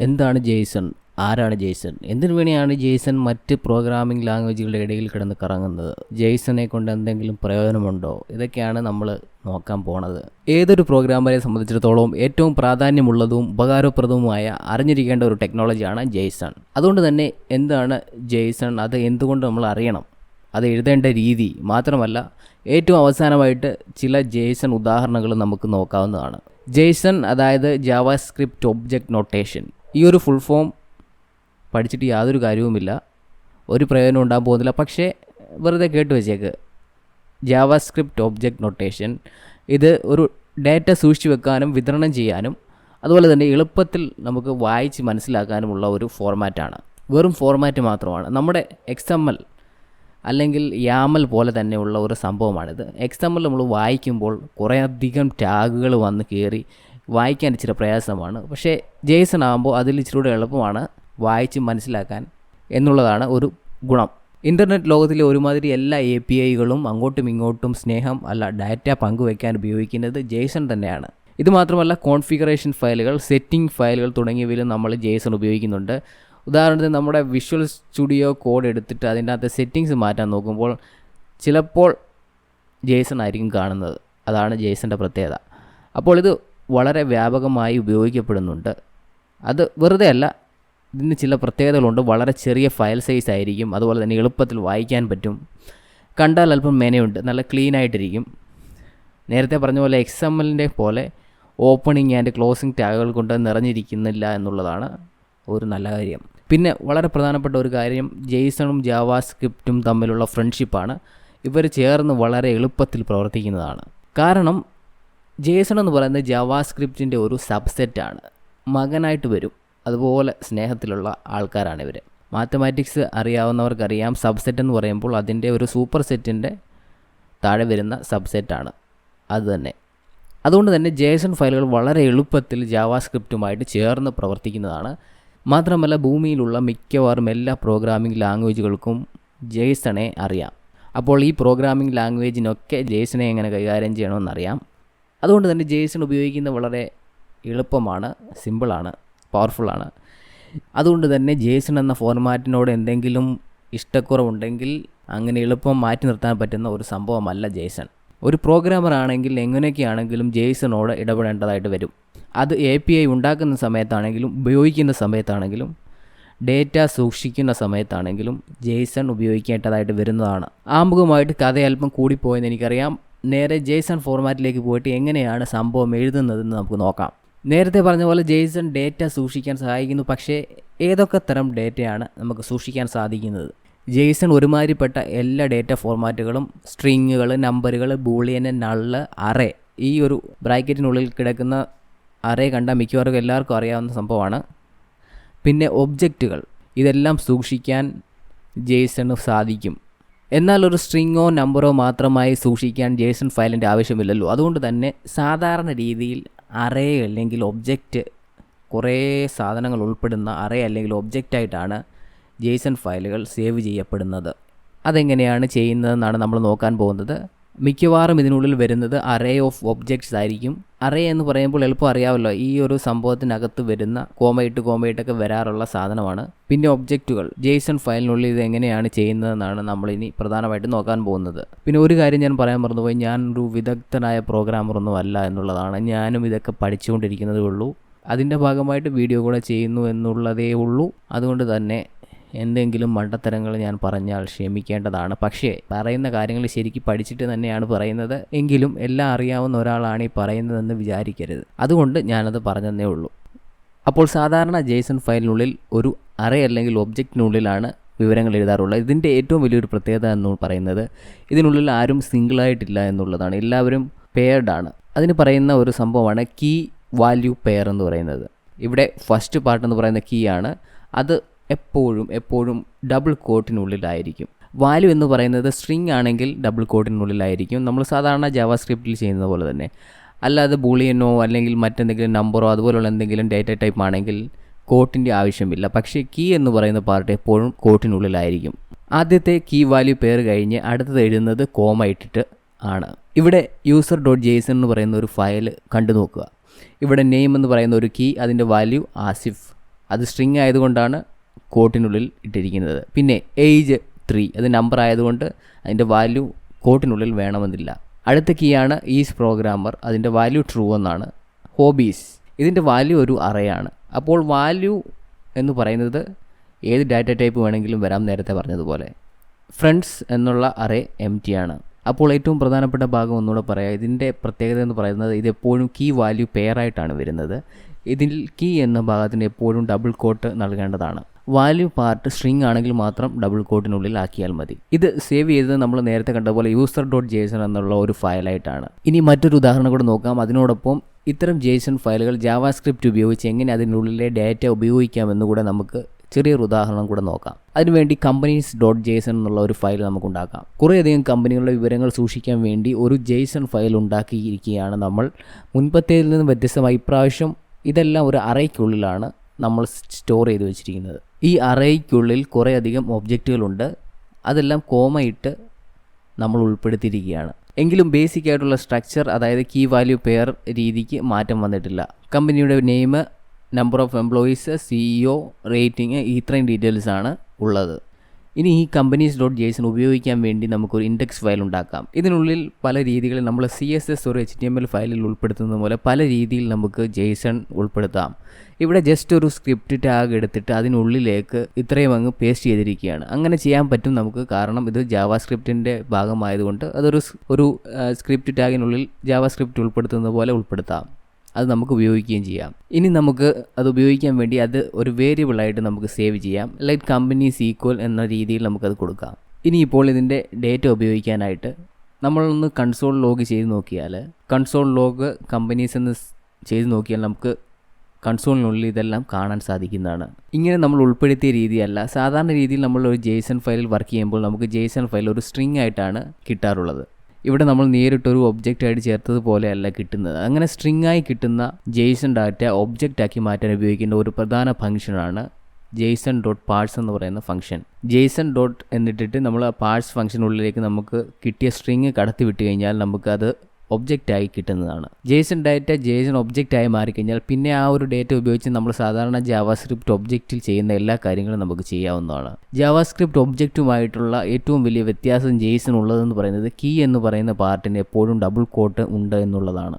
എന്താണ് ജേസൺ? ആരാണ് ജേസൺ? എന്തിനു വേണ്ടിയാണ് ജേസൺ മറ്റ് പ്രോഗ്രാമിംഗ് ലാംഗ്വേജുകളുടെ ഇടയിൽ കിടന്ന് കറങ്ങുന്നത്? ജേസണെ കൊണ്ട് എന്തെങ്കിലും പ്രയോജനമുണ്ടോ? ഇതൊക്കെയാണ് നമ്മൾ നോക്കാൻ പോണത്. ഏതൊരു പ്രോഗ്രാമറെ സംബന്ധിച്ചിടത്തോളം ഏറ്റവും പ്രാധാന്യമുള്ളതും ഉപകാരപ്രദവുമായ അറിഞ്ഞിരിക്കേണ്ട ഒരു ടെക്നോളജിയാണ് ജെയ്സൺ അതുകൊണ്ട് തന്നെ എന്താണ് ജെയ്സൺ അത് എന്തുകൊണ്ട് നമ്മൾ അറിയണം? അത് എഴുതേണ്ട രീതി മാത്രമല്ല ഏറ്റവും അവസാനമായിട്ട് ചില ജെയ്സൺ ഉദാഹരണങ്ങൾ നമുക്ക് നോക്കാവുന്നതാണ്. ജെയ്സൺ അതായത് ജാവാസ്ക്രിപ്റ്റ് ഒബ്ജക്റ്റ് നൊട്ടേഷൻ ഈ ഒരു ഫുൾ ഫോം പഠിച്ചിട്ട് യാതൊരു കാര്യവുമില്ല. ഒരു പ്രയോജനം ഉണ്ടാകാൻ പോകുന്നില്ല. പക്ഷേ വെറുതെ കേട്ട് വെച്ചേക്ക്. ജാവാസ്ക്രിപ്റ്റ് ഒബ്ജക്റ്റ് നൊട്ടേഷൻ ഇത് ഒരു ഡാറ്റ സൂക്ഷിച്ചു വെക്കാനും വിതരണം ചെയ്യാനും അതുപോലെ തന്നെ എളുപ്പത്തിൽ നമുക്ക് വായിച്ച് മനസ്സിലാക്കാനുമുള്ള ഒരു ഫോർമാറ്റാണ് വെറും ഫോർമാറ്റ് മാത്രമാണ്. നമ്മുടെ എക്സ് എം എൽ അല്ലെങ്കിൽ യാമൽ പോലെ തന്നെയുള്ള ഒരു സംഭവമാണിത്. എക്സ് എം എൽ നമ്മൾ വായിക്കുമ്പോൾ കുറേയധികം ടാഗുകൾ വന്ന് കയറി വായിക്കാൻ ഇച്ചിരി പ്രയാസമാണ്. പക്ഷേ ജേസൺ ആകുമ്പോൾ അതിൽ ഇച്ചിരി കൂടെ എളുപ്പമാണ് വായിച്ച് മനസ്സിലാക്കാൻ എന്നുള്ളതാണ് ഒരു ഗുണം. ഇന്റർനെറ്റ് ലോകത്തിലെ ഒരുമാതിരി എല്ലാ എ പി ഐകളും അങ്ങോട്ടും ഇങ്ങോട്ടും സ്നേഹം അല്ല ഡാറ്റ പങ്കുവയ്ക്കാൻ ഉപയോഗിക്കുന്നത് ജേസൺ തന്നെയാണ്. ഇത് മാത്രമല്ല കോൺഫിഗറേഷൻ ഫയലുകൾ സെറ്റിംഗ് ഫയലുകൾ തുടങ്ങിയവയിലും നമ്മൾ ജേസൺ ഉപയോഗിക്കുന്നുണ്ട്. ഉദാഹരണത്തിന് നമ്മുടെ വിഷ്വൽ സ്റ്റുഡിയോ കോഡ് എടുത്തിട്ട് അതിന്റെ അകത്ത് സെറ്റിങ്സ് മാറ്റാൻ നോക്കുമ്പോൾ ചിലപ്പോൾ ജേസൺ ആയിരിക്കും കാണുന്നത്. അതാണ് ജേസന്റെ പ്രത്യേകത. അപ്പോൾ ഇത് വളരെ വ്യാപകമായി ഉപയോഗിക്കപ്പെടുന്നുണ്ട്. അത് വെറുതെ അല്ല ഇതിന് ചില പ്രത്യേകതകളുണ്ട്. വളരെ ചെറിയ ഫയൽ സൈസ് ആയിരിക്കും. അതുപോലെ തന്നെ എളുപ്പത്തിൽ വായിക്കാൻ പറ്റും. കണ്ടാൽ അല്പം മേനയുണ്ട്. നല്ല ക്ലീൻ ആയിട്ടിരിക്കും. നേരത്തെ പറഞ്ഞ പോലെ എക്സ് എം എല്ലിന്റെ പോലെ ഓപ്പണിംഗ് ആൻഡ് ക്ലോസിംഗ് ടാഗുകൾ കൊണ്ട് നിറഞ്ഞിരിക്കുന്നില്ല എന്നുള്ളതാണ് ഒരു നല്ല കാര്യം. പിന്നെ വളരെ പ്രധാനപ്പെട്ട ഒരു കാര്യം ജെയ്സണും ജാവാ സ്ക്രിപ്റ്റും തമ്മിലുള്ള ഫ്രണ്ട്ഷിപ്പാണ് ഇവർ ചേർന്ന് വളരെ എളുപ്പത്തിൽ പ്രവർത്തിക്കുന്നതാണ്. കാരണം ജേസൺ എന്ന് പറയുന്നത് ജവാ സ്ക്രിപ്റ്റിന്റെ ഒരു സബ്സെറ്റാണ് മകനായിട്ട് വരും. അതുപോലെ സ്നേഹത്തിലുള്ള ആൾക്കാരാണ് ഇവർ മാത്തമാറ്റിക്സ് അറിയാവുന്നവർക്കറിയാം. സബ്സെറ്റ് എന്ന് പറയുമ്പോൾ അതിന്റെ ഒരു സൂപ്പർ സെറ്റിന്റെ താഴെ വരുന്ന സബ്സെറ്റാണ് അത് തന്നെ. അതുകൊണ്ട് തന്നെ ജേസൺ ഫയലുകൾ വളരെ എളുപ്പത്തിൽ ജാവാ സ്ക്രിപ്റ്റുമായിട്ട് ചേർന്ന് പ്രവർത്തിക്കുന്നതാണ്. മാത്രമല്ല ഭൂമിയിലുള്ള മിക്കവാറും എല്ലാ പ്രോഗ്രാമിംഗ് ലാംഗ്വേജുകൾക്കും ജേസണെ അറിയാം. അപ്പോൾ ഈ പ്രോഗ്രാമിംഗ് ലാംഗ്വേജിനൊക്കെ ജേസണെ എങ്ങനെ കൈകാര്യം ചെയ്യണമെന്നറിയാം. അതുകൊണ്ട് തന്നെ ജേസൺ ഉപയോഗിക്കുന്നത് വളരെ എളുപ്പമാണ് സിമ്പിളാണ് പവർഫുള്ളാണ്. അതുകൊണ്ട് തന്നെ ജേസൺ എന്ന ഫോർമാറ്റിനോട് എന്തെങ്കിലും ഇഷ്ടക്കുറവുണ്ടെങ്കിൽ അങ്ങനെ എളുപ്പം മാറ്റി നിർത്താൻ പറ്റുന്ന ഒരു സംഭവമല്ല ജേസൺ ഒരു പ്രോഗ്രാമർ ആണെങ്കിൽ എങ്ങനെയൊക്കെയാണെങ്കിലും ജേസണോട് ഇടപെടേണ്ടതായിട്ട് വരും. അത് എ പി ഐ ഉണ്ടാക്കുന്ന സമയത്താണെങ്കിലും ഉപയോഗിക്കുന്ന സമയത്താണെങ്കിലും ഡേറ്റ സൂക്ഷിക്കുന്ന സമയത്താണെങ്കിലും ജേസൺ ഉപയോഗിക്കേണ്ടതായിട്ട് വരുന്നതാണ്. ആമുഖമായിട്ട് കഥ അല്പം കൂടിപ്പോയെന്ന് എനിക്കറിയാം. നേരെ ജേസൺ ഫോർമാറ്റിലേക്ക് പോയിട്ട് എങ്ങനെയാണ് സംഭവം എഴുതുന്നതെന്ന് നമുക്ക് നോക്കാം. നേരത്തെ പറഞ്ഞ പോലെ ജേസൺ ഡേറ്റ സൂക്ഷിക്കാൻ സഹായിക്കുന്നു. പക്ഷേ ഏതൊക്കെ തരം ഡേറ്റയാണ് നമുക്ക് സൂക്ഷിക്കാൻ സാധിക്കുന്നത്? ജേസൺ ഒരുമാതിരിപ്പെട്ട എല്ലാ ഡേറ്റ ഫോർമാറ്റുകളും സ്ട്രിങ്ങുകൾ നമ്പറുകൾ ബൂളിയൻ നള്ള് അറേ ഈ ഒരു ബ്രാക്കറ്റിനുള്ളിൽ കിടക്കുന്ന അറേ കണ്ട മിക്കവാറും എല്ലാവർക്കും അറിയാവുന്ന സംഭവമാണ്. പിന്നെ ഒബ്ജക്റ്റുകൾ. ഇതെല്ലാം സൂക്ഷിക്കാൻ ജേസണ് സാധിക്കും. എന്നാൽ ഒരു സ്ട്രിങ്ങോ നമ്പറോ മാത്രമായി സൂക്ഷിക്കാൻ ജേസൺ ഫയലിന്റെ ആവശ്യമില്ലല്ലോ. അതുകൊണ്ട് തന്നെ സാധാരണ രീതിയിൽ അറേ അല്ലെങ്കിൽ ഒബ്ജക്റ്റ് കുറേ സാധനങ്ങൾ ഉൾപ്പെടുന്ന അറേ അല്ലെങ്കിൽ ഒബ്ജക്റ്റായിട്ടാണ് ജേസൺ ഫയലുകൾ സേവ് ചെയ്യപ്പെടുന്നത്. അതെങ്ങനെയാണ് ചെയ്യുന്നതെന്നാണ് നമ്മൾ നോക്കാൻ പോകുന്നത്. മിക്കവാറും ഇതിനുള്ളിൽ വരുന്നത് അറേ ഓഫ് ഒബ്ജക്ട്സ് ആയിരിക്കും. അറേ എന്ന് പറയുമ്പോൾ എളുപ്പം അറിയാമല്ലോ ഈ ഒരു സംഭവത്തിനകത്ത് വരുന്ന കോമയിട്ട് കോമയിട്ടൊക്കെ വരാറുള്ള സാധനമാണ്. പിന്നെ ഒബ്ജക്റ്റുകൾ ജേസൺ ഫയലിനുള്ളിൽ ഇത് എങ്ങനെയാണ് ചെയ്യുന്നതെന്നാണ് നമ്മളിനി പ്രധാനമായിട്ട് നോക്കാൻ പോകുന്നത്. പിന്നെ ഒരു കാര്യം ഞാൻ പറയാൻ മറന്നുപോയി ഞാൻ ഒരു വിദഗ്ധനായ പ്രോഗ്രാമറൊന്നും അല്ല എന്നുള്ളതാണ്. ഞാനും ഇതൊക്കെ പഠിച്ചുകൊണ്ടിരിക്കുന്നതേ ഉള്ളൂ. അതിന്റെ ഭാഗമായിട്ട് വീഡിയോ കൂടെ ചെയ്യുന്നു എന്നുള്ളതേ ഉള്ളൂ. അതുകൊണ്ട് തന്നെ എന്തെങ്കിലും മണ്ടത്തരങ്ങൾ ഞാൻ പറഞ്ഞാൽ ക്ഷമിക്കേണ്ടതാണ്. പക്ഷേ പറയുന്ന കാര്യങ്ങൾ ശരിക്കും പഠിച്ചിട്ട് തന്നെയാണ് പറയുന്നത്. എങ്കിലും എല്ലാം അറിയാവുന്ന ഒരാളാണ് ഈ പറയുന്നതെന്ന് വിചാരിക്കരുത്. അതുകൊണ്ട് ഞാനത് പറഞ്ഞതേ ഉള്ളൂ. അപ്പോൾ സാധാരണ ജേസൺ ഫയലിനുള്ളിൽ ഒരു അറേ അല്ലെങ്കിൽ ഒബ്ജക്റ്റിനുള്ളിലാണ് വിവരങ്ങൾ എഴുതാറുള്ളത്. ഇതിന്റെ ഏറ്റവും വലിയൊരു പ്രത്യേകത എന്ന് പറയുന്നത് ഇതിനുള്ളിൽ ആരും സിംഗിളായിട്ടില്ല എന്നുള്ളതാണ്. എല്ലാവരും പെയർഡ് ആണ് അതിന് പറയുന്ന ഒരു സംഭവമാണ് കീ വാല്യൂ പെയർ എന്ന് പറയുന്നത്. ഇവിടെ ഫസ്റ്റ് പാർട്ട് എന്ന് പറയുന്ന കീ ആണ് അത് എപ്പോഴും എപ്പോഴും ഡബിൾ കോട്ടിനുള്ളിലായിരിക്കും വാല്യൂ എന്ന് പറയുന്നത് സ്ട്രിങ് ആണെങ്കിൽ ഡബിൾ കോട്ടിനുള്ളിലായിരിക്കും നമ്മൾ സാധാരണ ജാവാ സ്ക്രിപ്റ്റിൽ ചെയ്യുന്നത് പോലെ തന്നെ. അല്ലാതെ ബൂളിയനോ അല്ലെങ്കിൽ മറ്റെന്തെങ്കിലും നമ്പറോ അതുപോലുള്ള എന്തെങ്കിലും ഡേറ്റ ടൈപ്പ് ആണെങ്കിൽ കോട്ടിന്റെ ആവശ്യമില്ല. പക്ഷേ കീ എന്ന് പറയുന്ന പാർട്ട് എപ്പോഴും കോട്ടിനുള്ളിലായിരിക്കും ആദ്യത്തെ കീ വാല്യൂ പേർ കഴിഞ്ഞ് അടുത്തത് എഴുതുന്നത് കോമ ഇട്ടിട്ട് ആണ്. ഇവിടെ യൂസർ ഡോട്ട് ജെയ്സൺ എന്ന് പറയുന്ന ഒരു ഫയൽ കണ്ടു നോക്കുക. ഇവിടെ നെയിം എന്ന് പറയുന്ന ഒരു കീ അതിന്റെ വാല്യൂ ആസിഫ്. അത് സ്ട്രിങ് ആയതുകൊണ്ടാണ് കോട്ടിനുള്ളിൽ ഇട്ടിരിക്കുന്നത്. പിന്നെ ഏജ് ത്രീ അത് നമ്പർ ആയതുകൊണ്ട് അതിന്റെ വാല്യൂ കോട്ടിനുള്ളിൽ വേണമെന്നില്ല. അടുത്ത കീയാണ് ഈസ് പ്രോഗ്രാമർ അതിന്റെ വാല്യൂ ട്രൂ എന്നാണ്. ഹോബീസ് ഇതിന്റെ വാല്യൂ ഒരു അറയാണ്. അപ്പോൾ വാല്യൂ എന്ന് പറയുന്നത് ഏത് ഡാറ്റ ടൈപ്പ് വേണമെങ്കിലും വരാം നേരത്തെ പറഞ്ഞതുപോലെ. ഫ്രണ്ട്സ് എന്നുള്ള അറേ എം ടി ആണ്. അപ്പോൾ ഏറ്റവും പ്രധാനപ്പെട്ട ഭാഗം ഒന്നുകൂടെ പറയാം. ഇതിന്റെ പ്രത്യേകത എന്ന് പറയുന്നത് ഇത് എപ്പോഴും കീ വാല്യൂ പെയറായിട്ടാണ് വരുന്നത്. ഇതിൽ കീ എന്ന ഭാഗത്തിന് എപ്പോഴും ഡബിൾ കോട്ട് നൽകേണ്ടതാണ്. വാല്യൂ പാർട്ട് സ്ട്രിങ് ആണെങ്കിൽ മാത്രം ഡബിൾ കോട്ടിനുള്ളിൽ ആക്കിയാൽ മതി. ഇത് സേവ് ചെയ്തത് നമ്മൾ നേരത്തെ കണ്ട പോലെ യൂസർ ഡോട്ട് ജേസൺ എന്നുള്ള ഒരു ഫയലായിട്ടാണ് ഇനി മറ്റൊരു ഉദാഹരണം കൂടെ നോക്കാം. അതിനോടൊപ്പം ഇത്തരം ജേസൺ ഫയലുകൾ ജാവാസ്ക്രിപ്റ്റ് ഉപയോഗിച്ച് എങ്ങനെ അതിനുള്ളിലെ ഡാറ്റ ഉപയോഗിക്കാമെന്ന് കൂടെ നമുക്ക് ചെറിയൊരു ഉദാഹരണം കൂടെ നോക്കാം. അതിനുവേണ്ടി കമ്പനീസ് ഡോട്ട് ജേസൺ എന്നുള്ള ഒരു ഫയൽ നമുക്ക് ഉണ്ടാക്കാം കുറേയധികം കമ്പനികളുടെ വിവരങ്ങൾ സൂക്ഷിക്കാൻ വേണ്ടി ഒരു ജേസൺ ഫയൽ ഉണ്ടാക്കിയിരിക്കുകയാണ് നമ്മൾ. മുൻപത്തേതിൽ നിന്ന് വ്യത്യസ്തമായി ഇപ്രാവശ്യം ഇതെല്ലാം ഒരു അറയ്ക്കുള്ളിലാണ് നമ്മൾ സ്റ്റോർ ചെയ്ത് വെച്ചിരിക്കുന്നത്. ഈ അറയ്ക്കുള്ളിൽ കുറേയധികം ഒബ്ജക്റ്റുകളുണ്ട് അതെല്ലാം കോമയിട്ട് നമ്മൾ ഉൾപ്പെടുത്തിയിരിക്കുകയാണ്. എങ്കിലും ബേസിക് ആയിട്ടുള്ള സ്ട്രക്ചർ അതായത് കീ വാല്യൂ പെയർ രീതിക്ക് മാറ്റം വന്നിട്ടില്ല. കമ്പനിയുടെ name number of employees CEO rating ഇത്രയും ഡീറ്റെയിൽസ് ആണ് ഉള്ളത്. ഇനി ഈ കമ്പനീസ് ഡോട്ട് ജേസൺ ഉപയോഗിക്കാൻ വേണ്ടി നമുക്കൊരു ഇൻഡെക്സ് ഫയൽ ഉണ്ടാക്കാം. ഇതിനുള്ളിൽ പല രീതികളിൽ നമ്മൾ സി എസ് എസ് ഒരു എച്ച് ടി എം എൽ ഫയലിൽ ഉൾപ്പെടുത്തുന്നത് പോലെ പല രീതിയിൽ നമുക്ക് ജേസൺ ഉൾപ്പെടുത്താം. ഇവിടെ ജസ്റ്റ് ഒരു സ്ക്രിപ്റ്റ് ടാഗ് എടുത്തിട്ട് അതിനുള്ളിലേക്ക് ഇത്രയും അങ്ങ് പേസ്റ്റ് ചെയ്തിരിക്കുകയാണ്. അങ്ങനെ ചെയ്യാൻ പറ്റും നമുക്ക് കാരണം ഇത് ജാവാ സ്ക്രിപ്റ്റിന്റെ ഭാഗമായതുകൊണ്ട് അതൊരു ഒരു സ്ക്രിപ്റ്റ് ടാഗിനുള്ളിൽ ജാവാ സ്ക്രിപ്റ്റ് ഉൾപ്പെടുത്തുന്നത് പോലെ ഉൾപ്പെടുത്താം. അത് നമുക്ക് ഉപയോഗിക്കുകയും ചെയ്യാം. ഇനി നമുക്ക് അത് ഉപയോഗിക്കാൻ വേണ്ടി അത് ഒരു വേരിയബിളായിട്ട് നമുക്ക് സേവ് ചെയ്യാം. ലൈക്ക് കമ്പനി ഈക്വൽ എന്ന രീതിയിൽ നമുക്കത് കൊടുക്കാം. ഇനി ഇപ്പോൾ ഇതിന്റെ ഡേറ്റ ഉപയോഗിക്കാനായിട്ട് നമ്മളൊന്ന് കൺസോൾ ലോഗ് ചെയ്ത് നോക്കിയാൽ കൺസോൾ ലോഗ് കമ്പനീസ് എന്ന് ചെയ്ത് നോക്കിയാൽ നമുക്ക് കൺസോളിനുള്ളിൽ ഇതെല്ലാം കാണാൻ സാധിക്കുന്നതാണ്. ഇങ്ങനെ നമ്മൾ ഉൾപ്പെടുത്തിയ രീതിയല്ല. സാധാരണ രീതിയിൽ നമ്മൾ ഒരു ജേസൺ ഫയലിൽ വർക്ക് ചെയ്യുമ്പോൾ നമുക്ക് ജേസൺ ഫയൽ ഒരു സ്ട്രിങ് ആയിട്ടാണ് കിട്ടാറുള്ളത്. ഇവിടെ നമ്മൾ നേരിട്ടൊരു ഒബ്ജക്റ്റ് ആയിട്ട് ചേർത്തതുപോലെയല്ല കിട്ടുന്നത്. അങ്ങനെ സ്ട്രിംഗ് ആയി കിട്ടുന്ന ജെയ്സൺ ഡാറ്റ ഒബ്ജക്റ്റ് ആക്കി മാറ്റാൻ ഉപയോഗിക്കുന്ന ഒരു പ്രധാന ഫംഗ്ഷനാണ് ജെയ്സൺ ഡോട്ട് പാഴ്സ് എന്ന് പറയുന്ന ഫംഗ്ഷൻ ജെയ്സൺ ഡോട്ട് എന്നിട്ടിട്ട് നമ്മൾ ആ പാഴ്സ് ഫംഗ്ഷനുള്ളിലേക്ക് നമുക്ക് കിട്ടിയ സ്ട്രിങ് കടത്തി വിട്ട് കഴിഞ്ഞാൽ നമുക്കത് ഒബ്ജക്റ്റ് ആയി കിട്ടുന്നതാണ്. ജേസൺ ഡാറ്റ ജേസൺ ഒബ്ജക്റ്റ് ആയി മാറിക്കഴിഞ്ഞാൽ പിന്നെ ആ ഒരു ഡേറ്റ ഉപയോഗിച്ച് നമ്മൾ സാധാരണ ജാവാസ്ക്രിപ്റ്റ് ഒബ്ജക്റ്റിൽ ചെയ്യുന്ന എല്ലാ കാര്യങ്ങളും നമുക്ക് ചെയ്യാവുന്നതാണ്. ജാവാസ്ക്രിപ്റ്റ് ഒബ്ജക്റ്റുമായിട്ടുള്ള ഏറ്റവും വലിയ വ്യത്യാസം ജേസൺ ഉള്ളതെന്ന് പറയുന്നത് കീ എന്ന് പറയുന്ന പാർട്ടിന് എപ്പോഴും ഡബിൾ കോട്ട് ഉണ്ട് എന്നുള്ളതാണ്.